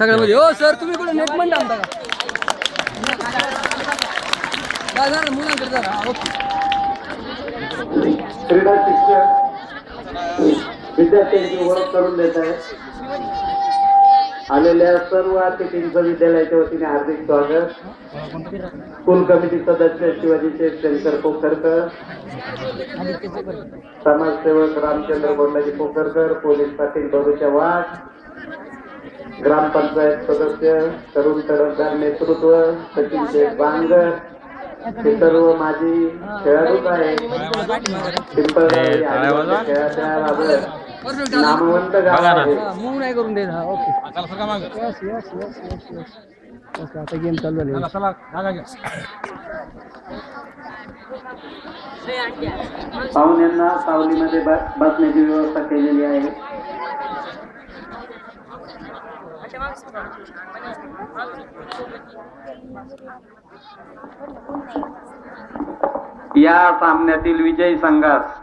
सगळ्यामध्ये हो सर तुम्ही कुठे? नेट पण आणता का? मुलांकडे क्रीडा शिक्षक विद्यार्थ्यांची ओळख करून देत आहे. आलेल्या सर्व अतिथींचं विद्यालयाच्या वतीने हार्दिक स्वागत. स्कूल कमिटी सदस्य शिवाजीचे शंकर पोखरकर समाजसेवक रामचंद्र गोंडाजी पोखरकर पोलीस पाटील बरुच्या वाघ ग्रामपंचायत सदस्य तरुण तडफदार नेतृत्व सचिन शेठ बांगर हे सर्व माझी खेळाडूच आहे पिंपळगाव आदिवासी खेळाच्या बाबत नामवंत गाव आहे. मूव नाही करून देत. हा okay. Yes yes yes yes yes okay आता गेम चालू झाले. पाहुण्यांना सावलीमध्ये बसण्याची व्यवस्था केलेली आहे. या सामन्यातील विजयी संघास.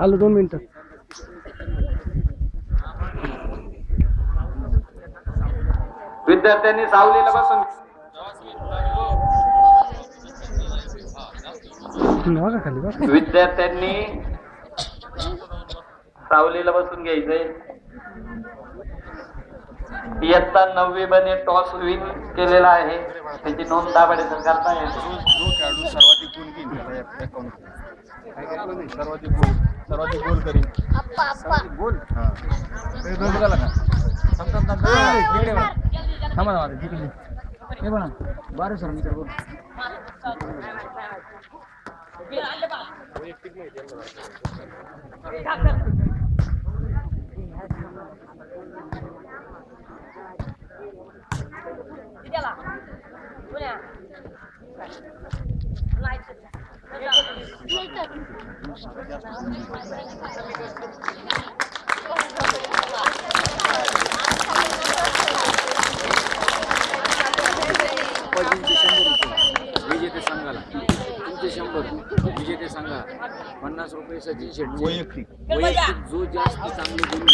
आलो दोन मिनिटं. विद्यार्थ्यांनी सावलीला बसून विद्यार्थ्यांनी सावलीला बसून घ्यायचंय. इयत्ता नववी बने टॉस विन केलेला आहे. त्याची नोंद दाबाडे करता खेळाडू सर्वाधिक गुण घेईन मध्ये. सर्वाधिक गोल सर्वाधिक गोल करीन गोल हा. काही गोल झाला का थांब थांब थांब ए, इकडे बघ. थांबा ना माझं तिकडे हे बघा बारा सर इकडे बोल उपाधींचे शंभर. विजेते संघा पन्नास रुपये सचिन शेट्टी वैयक्तिक. वैयक्तिक. जो जास्त चांगले गुण